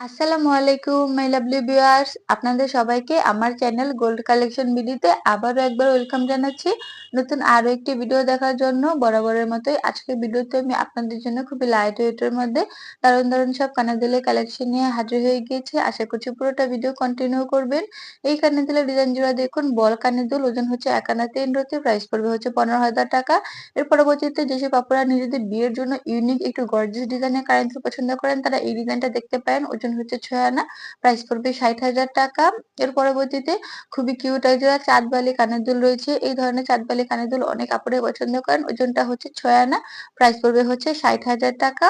আসসালামু আলাইকুম my lovely viewers আপনাদের সবাইকে আমার চ্যানেল গোল্ড কালেকশন ভিডিওতে আবারও একবার ওয়েলকাম জানাচ্ছি। নতুন আরও একটি ভিডিও দেখার জন্য বরাবরের মতোই আজকের ভিডিওতে আমি আপনাদের জন্য খুবই লাইট ওয়েটের মধ্যে দারুণ দারুণ সব কানাদিলের কালেকশন নিয়ে হাজির হয়ে গিয়েছি। আশা করছি পুরোটা ভিডিও কন্টিনিউ করবেন। এই কানাদিলের ডিজাইন জোড়া দেখুন, বল কানাদুল ওজন হচ্ছে একানা তিন রতি প্রাইস পড়বে হচ্ছে পনেরো হাজার টাকা। এর পরবর্তীতে যেসব আপনারা নিজেদের বিয়ের জন্য ইউনিক একটু গর্জিয়াস ডিজাইনের কারেন্ট পছন্দ করেন, তারা এই ডিজাইনটা দেখতে পারেন। ওজন ওজন হচ্ছে ছয় আনা। প্রাইস পড়বে ষাট হাজার টাকা। এর পরবর্তীতে খুবই কিউট একজোড়া চাঁদবালি কানের দুল রয়েছে। এই ধরনের চাঁদবালি কানের দুল অনেক কাপড়ে পছন্দ করেন। ওজনটা হচ্ছে ছয় আনা। প্রাইস পড়বে হচ্ছে ষাট হাজার টাকা।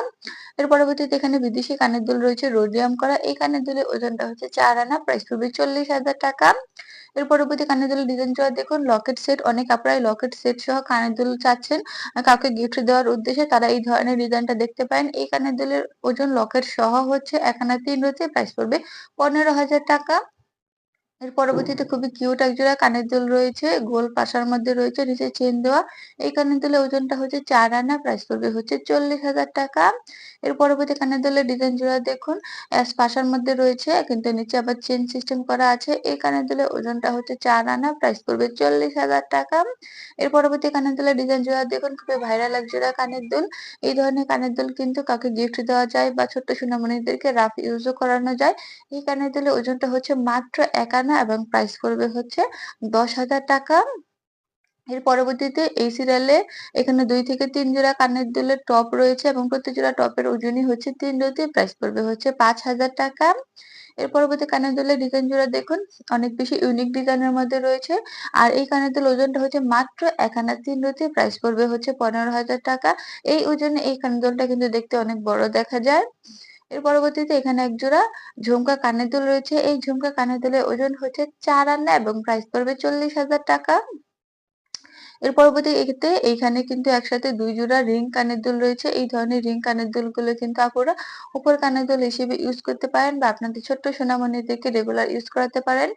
এর পরবর্তীতে এখানে বিদেশি কানের দুল রয়েছে রোডিয়াম করা। এই কানের দুলের ওজনটা হচ্ছে চার আনা। প্রাইস পড়বে চল্লিশ হাজার টাকা। এর পরবর্তী কানের দুলের ডিজাইন চোয়া দেখুন লকেট সেট অনেক আপনারাই লকেট সেট সহ কানের দুল চাচ্ছেন। কাউকে গিফট দেওয়ার উদ্দেশ্যে তারা এই ধরনের ডিজাইনটা দেখতে পারেন। এই কানের দুলের ওজন লকেট সহ হচ্ছে এক আনা তিন রয়েছে প্রাইস পড়বে পনেরো হাজার টাকা। এর পরবর্তীতে খুবই কিউট একজোড়া কানের দুল রয়েছে, গোল পাশার মধ্যে রয়েছে, নিচে চেন দেওয়া। এই কানের দুলের ওজনটা হচ্ছে চার আনা প্রাইস পড়বে হচ্ছে চল্লিশ হাজার টাকা। এর পরবর্তী কানের দুলের ডিজাইন জোড়া দেখুন পাশার মধ্যে রয়েছে, কিন্তু নিচে আবার চেন সিস্টেম করা আছে। এই কানের দুলের ওজনটা হচ্ছে চার আনা প্রাইস পড়বে চল্লিশ হাজার টাকা। এর পরবর্তী কানের দুলের ডিজাইন জোড়া দেখুন, খুবই ভাইরাল একজোড়া কানের দুল। এই ধরনের কানের দুল কিন্তু কাউকে গিফট দেওয়া যায় বা ছোট্ট সোনামণিদেরকে রাফ ইউজও করানো যায়। এই কানের দুলের ওজনটা হচ্ছে মাত্র এক আনা এবং প্রাইস পড়বে হচ্ছে দশ হাজার টাকা। এর পরবর্তীতে এই সিরিয়ালে এখানে দুই থেকে তিন জোড়া কানের দুলের টপ রয়েছে এবং প্রতি জোড়া টপের ওজনই হচ্ছে তিন রতি প্রাইস পড়বে হচ্ছে পাঁচ হাজার টাকা। এর পরবর্তী কানের দুলের ডিজাইন জোড়া দেখুন, অনেক বেশি ইউনিক ডিজাইনের মধ্যে রয়েছে। আর এই কানের দুল ওজনটা হচ্ছে মাত্র এক আনা তিন রতি প্রাইস পড়বে হচ্ছে পনেরো হাজার টাকা। এই ওজনে এই কানের দুলটা কিন্তু দেখতে অনেক বড় দেখা যায়। এর পরবর্তীতে এখানে এক জোড়া ঝুমকা কানের দুল রয়েছে। এই ঝুমকা কানের দুলের ওজন হচ্ছে চার আনা এবং প্রাইস পড়বে চল্লিশ হাজার টাকা। এর পরবর্তী এক্ষেত্রে এইখানে কিন্তু একসাথে দুই জোড়া রিং কানের দুল রয়েছে। এই ধরনের রিং কানের দুলগুলো কিন্তু আপুরা উপর কানের দুল হিসেবে ইউজ করতে পারেন বা আপনাদের ছোট্ট সোনামণিদেরকে রেগুলার ইউজ করাতে পারেন।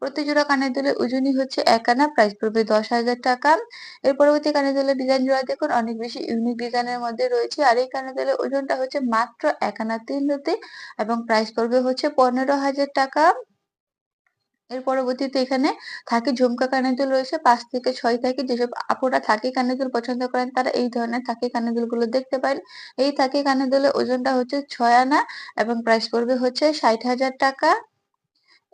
প্রতি জোড়া কানের দুলের ওজনই হচ্ছে এক আনা প্রাইস পড়বে দশ হাজার টাকা। এর পরবর্তী কানের দুলের ডিজাইন জোড়া দেখুন, অনেক বেশি ইউনিক ডিজাইনের মধ্যে রয়েছে। আর এই কানের দুলের ওজনটা হচ্ছে মাত্র এক আনা তিন রতি এবং প্রাইস পড়বে হচ্ছে পনেরো হাজার টাকা। এর পরবর্তীতে এখানে থাকে ঝুমকা কানের দুল রয়েছে। পাঁচ থেকে ছয় থাকে যেসব আপুরা থাকে কানের দুল পছন্দ করেন, তারা এই ধরনের থাকে কানের দুলগুলো দেখতে পারেন। এই থাকে কানের দুলের ওজনটা হচ্ছে ছয় আনা এবং প্রাইস পড়বে হচ্ছে ষাট হাজার টাকা।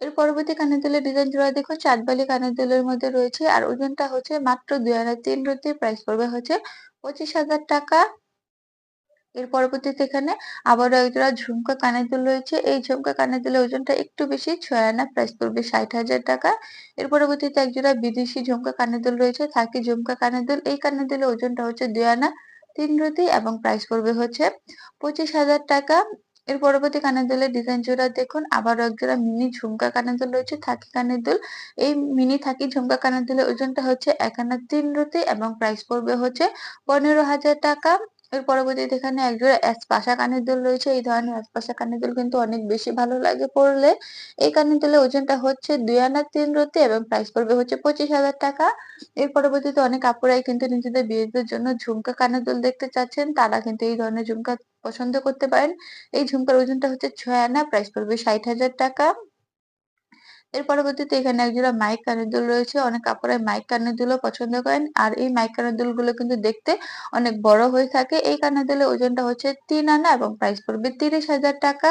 এর পরবর্তী কানের দুলের ডিজাইন জোড়া দেখুন চাঁদবালি কানের দুলের মধ্যে রয়েছে। আর ওজনটা হচ্ছে মাত্র দুই আনা তিন রুটি প্রাইস পড়বে হচ্ছে পঁচিশ হাজার টাকা। এর পরবর্তীতে এখানে আবারও একজোড়া ঝুমকা কানের দুল রয়েছে। এই ঝুমকা কানের দুলের ওজনটা একটু বেশি ছয় আনা প্রাইস পড়বে ষাট হাজার টাকা। এর পরবর্তীতে একজোড়া বিদেশি ঝুমকা কানের দুল রয়েছে, থাকি ঝুমকা কানের দুল এই কানের দুলের ওজনটা হচ্ছে দুই আনা তিন রুটি এবং প্রাইস পড়বে হচ্ছে পঁচিশ হাজার টাকা। এর পরবর্তী কানের দুলের ডিজাইন জোড়া দেখুন আবারও একজোড়া মিনি ঝুমকা কানের দুল রয়েছে, থাকি কানের দুল এই মিনি থাকি ঝুমকা কানের দুলের ওজনটা হচ্ছে এক আনা তিন রুটি এবং প্রাইস পড়বে হচ্ছে পনেরো হাজার টাকা। এর পরবর্তীতে এখানে একজোড়া পাশা কানের দুল রয়েছে। এই ধরনের পাশা কানের দুল কিন্তু অনেক বেশি ভালো লাগে পরলে। এই কানের দুলের ওজনটা হচ্ছে দুই আনা তিন রতি এবং প্রাইস পড়বে হচ্ছে পঁচিশ হাজার টাকা। এর পরবর্তীতে অনেক আপুরাই কিন্তু নিজেদের বিয়েদের জন্য ঝুমকা কানের দুল দেখতে চাচ্ছেন। তারা কিন্তু এই ধরনের ঝুমকা পছন্দ করতে পারেন। এই ঝুমকার ওজনটা হচ্ছে ছয় আনা প্রাইস পড়বে ষাট হাজার টাকা। এর পরবর্তীতে এখানে একজোড়া মাইক কানের দুল রয়েছে। অনেক কাপড়ের মাইক কানের দুলও পছন্দ করেন। আর এই মাইক কানের দুলগুলো কিন্তু দেখতে অনেক বড় হয়ে থাকে। এই কানের দুলের ওজনটা হচ্ছে তিন আনা এবং প্রাইস পড়বে তিরিশ হাজার টাকা।